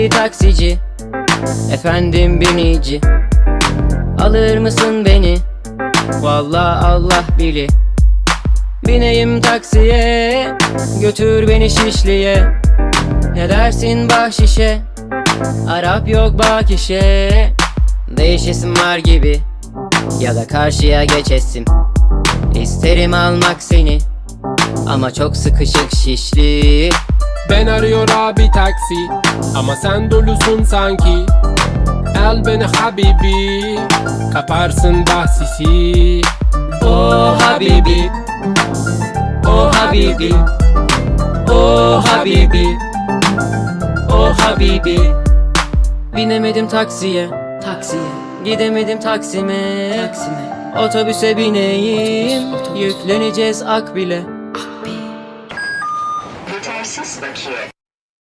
Hey taksici. Efendim binici. Alır mısın beni? Vallahi Allah bili Bineyim taksiye Götür beni Şişli'ye. Ne dersin bahşişe? Arap yok bak işe Değişesim var gibi. Ya da karşıya geçesim. İsterim almak seni. Ama çok sıkışık şişli Ben arıyor abi taksi Ama sen dolusun sanki. Al beni habibi Kaparsın bahsisi. Oh Habibi Oh Habibi Oh Habibi Oh Habibi. Binemedim taksiye Taksiye. Gidemedim Taksim'e. Taksim'e. Otobüse bineyim Yükleneceğiz Akbil'e our Facebook here.